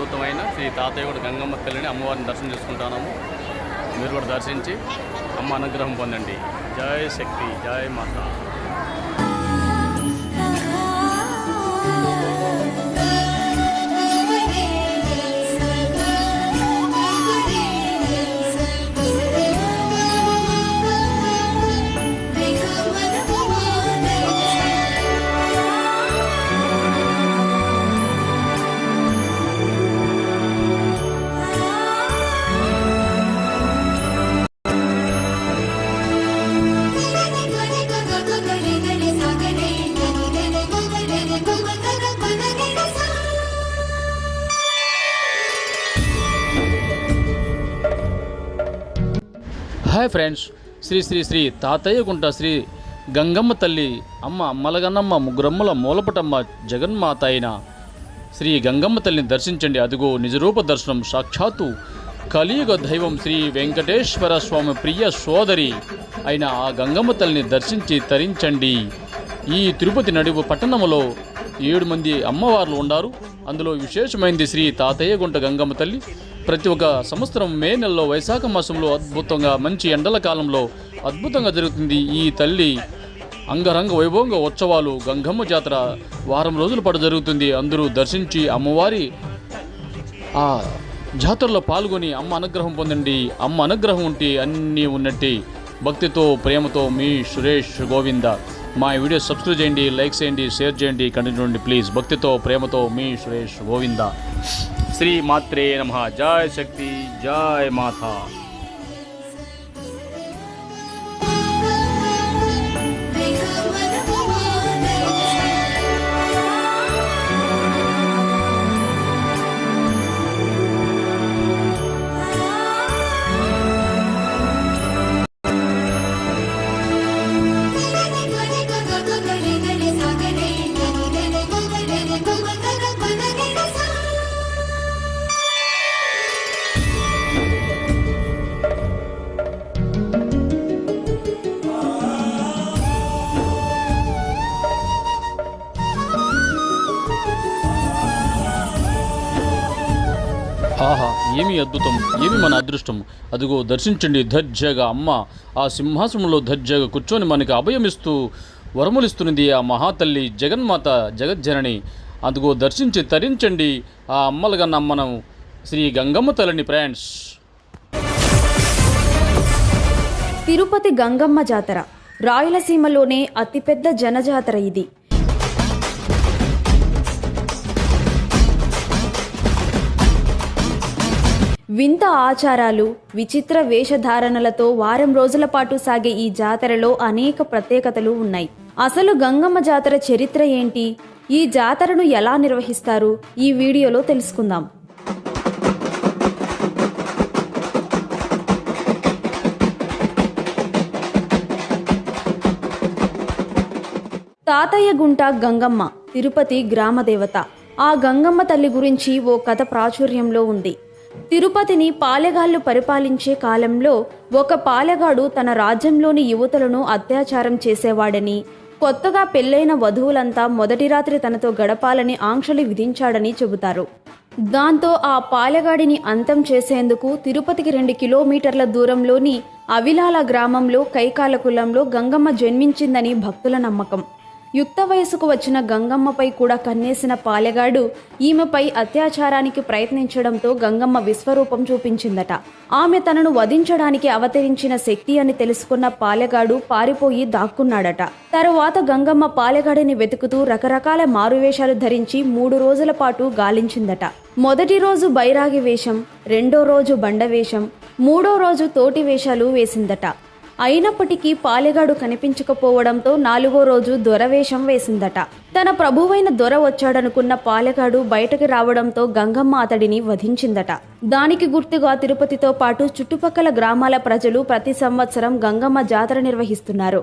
అద్భుతమైన శ్రీ తాతయ్య కూడా గంగమ్మ తల్లిని అమ్మవారిని దర్శనం చేసుకుంటున్నాము మీరు కూడా దర్శించి అమ్మ అనుగ్రహం పొందండి. జయ శక్తి జయ మాత. Hi friends. శ్రీ శ్రీ శ్రీ తాతయ్య గుంట శ్రీ గంగమ్మ తల్లి అమ్మ అమ్మలగన్నమ్మ ముగ్గురమ్మల మూలపటమ్మ జగన్మాత అయిన శ్రీ గంగమ్మ తల్లిని దర్శించండి. అదిగో నిజరూప దర్శనం సాక్షాత్తు కలియుగ దైవం శ్రీ వెంకటేశ్వర స్వామి ప్రియ సోదరి అయిన ఆ గంగమ్మ తల్లిని దర్శించి తరించండి. ఈ తిరుపతి నడువు పట్టణంలో ఏడు మంది అమ్మవార్లు ఉన్నారు అందులో విశేషమైంది శ్రీ తాతయ్య గుంట గంగమ్మ తల్లి. ప్రతి ఒక్క సంవత్సరం మే నెలలో వైశాఖ మాసంలో అద్భుతంగా మంచి ఎండల కాలంలో అద్భుతంగా జరుగుతుంది ఈ తల్లి. అంగరంగ వైభవంగా ఉత్సవాలు గంగమ్మ జాతర వారం రోజుల పాటు జరుగుతుంది. అందరూ దర్శించి అమ్మవారి ఆ జాతరలో పాల్గొని అమ్మ అనుగ్రహం పొందండి. అమ్మ అనుగ్రహం ఉంటే అన్నీ ఉన్నట్టే. భక్తితో ప్రేమతో మీ సురేష్ గోవింద. మా వీడియో సబ్స్క్రైబ్ చేయండి లైక్ చేయండి షేర్ చేయండి కంటిన్యూ చేయండి ప్లీజ్ భక్తితో ప్రేమతో మీ సురేష్ గోవింద. శ్రీ మాత్రే నమ. జయ శక్తి జయ మాత. ఏమి అద్భుతం ఏమి మన అదృష్టం? అదిగో దర్శించండి దర్జాగా అమ్మ. ఆ సింహాసనంలో దర్జాగా కూర్చొని మనకి అభయమిస్తూ వరములిస్తున్నది ఆ మహాతల్లి జగన్మాత జగజ్జనని. అదిగో దర్శించి తరించండి ఆ అమ్మలుగా మనం శ్రీ గంగమ్మ తల్లిని ఫ్రెండ్స్ తిరుపతి గంగమ్మ జాతర రాయలసీమలోనే అతిపెద్ద జనజాతర ఇది. వింత ఆచారాలు విచిత్ర వేషధారణలతో వారం రోజుల పాటు సాగే ఈ జాతరలో అనేక ప్రత్యేకతలు ఉన్నాయి. అసలు గంగమ్మ జాతర చరిత్ర ఏంటి? ఈ జాతరను ఎలా నిర్వహిస్తారు? ఈ వీడియోలో తెలుసుకుందాం. తాతయ్య గుంట గంగమ్మ తిరుపతి గ్రామదేవత. ఆ గంగమ్మ తల్లి గురించి ఓ కథ ప్రాచుర్యంలో ఉంది. తిరుపతిని పాలెగాళ్ళు పరిపాలించే కాలంలో ఒక పాలెగాడు తన రాజ్యంలోని యువతులను అత్యాచారం చేసేవాడని కొత్తగా పెళ్ళైన వధువులంతా మొదటి రాత్రి తనతో గడపాలని ఆంక్షలు విధించాడని చెబుతారు. దాంతో ఆ పాలెగాడిని అంతం చేసేందుకు తిరుపతికి రెండు కిలోమీటర్ల దూరంలోని అవిలాల గ్రామంలో కైకాల కులంలో గంగమ్మ జన్మించిందని భక్తుల నమ్మకం. యుక్త వయసుకు వచ్చిన గంగమ్మపై కూడా కన్నేసిన పాలెగాడు ఈమెపై అత్యాచారానికి ప్రయత్నించడంతో గంగమ్మ విశ్వరూపం చూపించిందట. ఆమె తనను వధించడానికి అవతరించిన శక్తి అని తెలుసుకున్న పాలెగాడు పారిపోయి దాక్కున్నాడట. తరువాత గంగమ్మ పాలెగాడిని వెతుకుతూ రకరకాల మారువేషాలు ధరించి మూడు రోజుల పాటు గాలించిందట. మొదటి రోజు బైరాగి వేషం రెండో రోజు బండ వేషం మూడో రోజు తోటి వేషాలు వేసిందట. అయినప్పటికీ పాలెగాడు కనిపించకపోవడంతో నాలుగో రోజు దొరవేషం వేసిందట. తన ప్రభువైన దొర వచ్చాడనుకున్న పాలెగాడు బయటకు రావడంతో గంగమ్మ అతడిని వధించిందట. దానికి గుర్తుగా తిరుపతితో పాటు చుట్టుపక్కల గ్రామాల ప్రజలు ప్రతి సంవత్సరం గంగమ్మ జాతర నిర్వహిస్తున్నారు.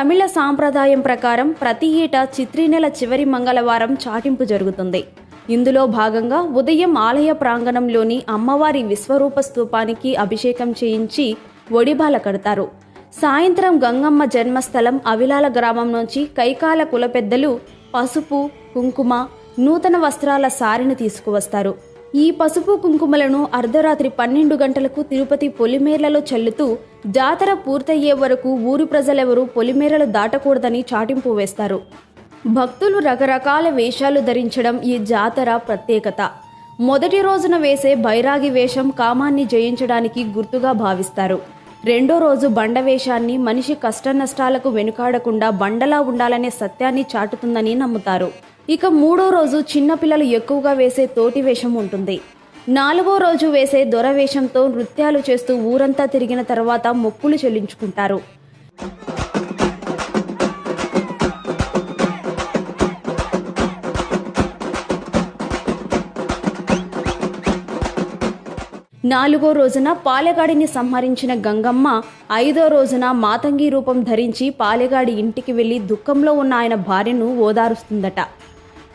తమిళ సాంప్రదాయం ప్రకారం ప్రతి ఏటా చిత్రీ నెల చివరి మంగళవారం చాటింపు జరుగుతుంది. ఇందులో భాగంగా ఉదయం ఆలయ ప్రాంగణంలోని అమ్మవారి విశ్వరూప స్తూపానికి అభిషేకం చేయించి ఒడిబాల కడతారు. సాయంత్రం గంగమ్మ జన్మస్థలం అవిలాల గ్రామం నుంచి కైకాల కుల పెద్దలు పసుపు కుంకుమ నూతన వస్త్రాల సారిని తీసుకువస్తారు. ఈ పసుపు కుంకుమలను అర్ధరాత్రి పన్నెండు గంటలకు తిరుపతి పొలిమేర్లలో చల్లుతూ జాతర పూర్తయ్యే వరకు ఊరి ప్రజలెవరూ పొలిమేరలు దాటకూడదని చాటింపు వేస్తారు. భక్తులు రకరకాల వేషాలు ధరించడం ఈ జాతర ప్రత్యేకత. మొదటి రోజున వేసే బైరాగి వేషం కామాన్ని జయించడానికి గుర్తుగా భావిస్తారు. రెండో రోజు బండ వేషాన్ని మనిషి కష్టనష్టాలకు వెనుకాడకుండా బండలా ఉండాలనే సత్యాన్ని చాటుతుందని నమ్ముతారు. ఇక మూడో రోజు చిన్నపిల్లలు ఎక్కువగా వేసే తోటి వేషం ఉంటుంది. నాలుగో రోజు వేసే దొర వేషంతో నృత్యాలు చేస్తూ ఊరంతా తిరిగిన తర్వాత మొక్కులు చెల్లించుకుంటారు. నాలుగో రోజున పాలెగాడిని సంహరించిన గంగమ్మ ఐదో రోజున మాతంగి రూపం ధరించి పాలెగాడి ఇంటికి వెళ్ళి దుఃఖంలో ఉన్న ఆయన భార్యను ఓదారుస్తుందట.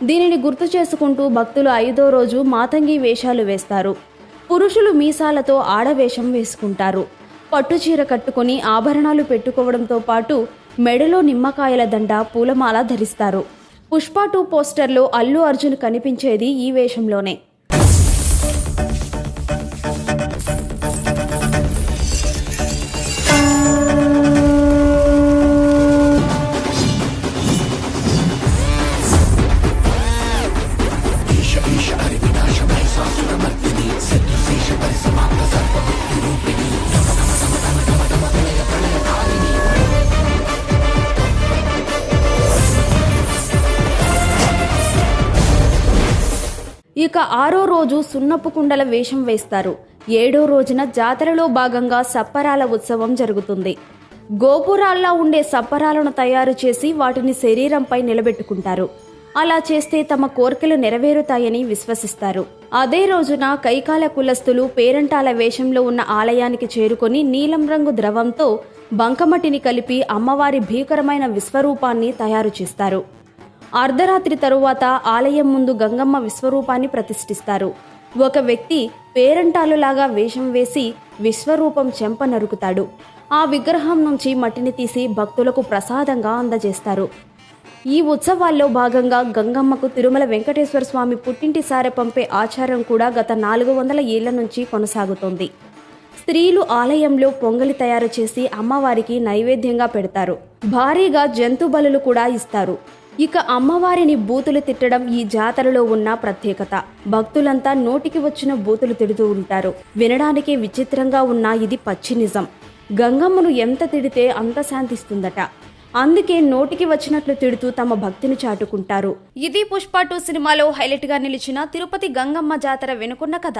దీనిని గుర్తు చేసుకుంటూ భక్తులు ఐదో రోజు మాతంగి వేషాలు వేస్తారు. పురుషులు మీసాలతో ఆడవేషం వేసుకుంటారు. పట్టుచీర కట్టుకొని ఆభరణాలు పెట్టుకోవడంతో పాటు మెడలో నిమ్మకాయల దండ పూలమాల ధరిస్తారు. పుష్ప టూ పోస్టర్లో అల్లు అర్జున్ కనిపించేది ఈ వేషంలోనే. ఇక ఆరో రోజు సున్నపు కుండల వేషం వేస్తారు. ఏడో రోజున జాతరలో భాగంగా సప్పరాల ఉత్సవం జరుగుతుంది. గోపురాల్లా ఉండే సప్పరాలను తయారు చేసి వాటిని శరీరంపై నిలబెట్టుకుంటారు. అలా చేస్తే తమ కోరికలు నెరవేరుతాయని విశ్వసిస్తారు. అదే రోజున కైకాల కులస్తులు పేరంటాల వేషంలో ఉన్న ఆలయానికి చేరుకొని నీలం రంగు ద్రవంతో బంకమట్టిని కలిపి అమ్మవారి భీకరమైన విశ్వరూపాన్ని తయారు చేస్తారు. అర్ధరాత్రి తరువాత ఆలయం ముందు గంగమ్మ విశ్వరూపాన్ని ప్రతిష్ఠిస్తారు. ఒక వ్యక్తి పేరంటాలులాగా వేషం వేసి విశ్వరూపం చెంప నరుకుతాడు. ఆ విగ్రహం నుంచి మట్టిని తీసి భక్తులకు ప్రసాదంగా అందజేస్తారు. ఈ ఉత్సవాల్లో భాగంగా గంగమ్మకు తిరుమల వెంకటేశ్వర స్వామి పుట్టింటి సారె పంపే ఆచారం కూడా గత నాలుగు వందల ఏళ్ళ నుంచి కొనసాగుతోంది. స్త్రీలు ఆలయంలో పొంగలి తయారు చేసి అమ్మవారికి నైవేద్యంగా పెడతారు. భారీగా జంతు బలులు కూడా ఇస్తారు. ఇక అమ్మవారిని బూతులు తిట్టడం ఈ జాతరలో ఉన్న ప్రత్యేకత. భక్తులంతా నోటికి వచ్చిన బూతులు తిడుతూ ఉంటారు. వినడానికి విచిత్రంగా ఉన్న ఇది పచ్చి నిజం. గంగమ్మను ఎంత తిడితే అంత శాంతిస్తుందట. అందుకే నోటికి వచ్చినట్లు తిడుతూ తమ భక్తిని చాటుకుంటారు. ఇది పుష్ప టూ సినిమాలో హైలైట్గా నిలిచిన తిరుపతి గంగమ్మ జాతర వెనుకున్న కథ.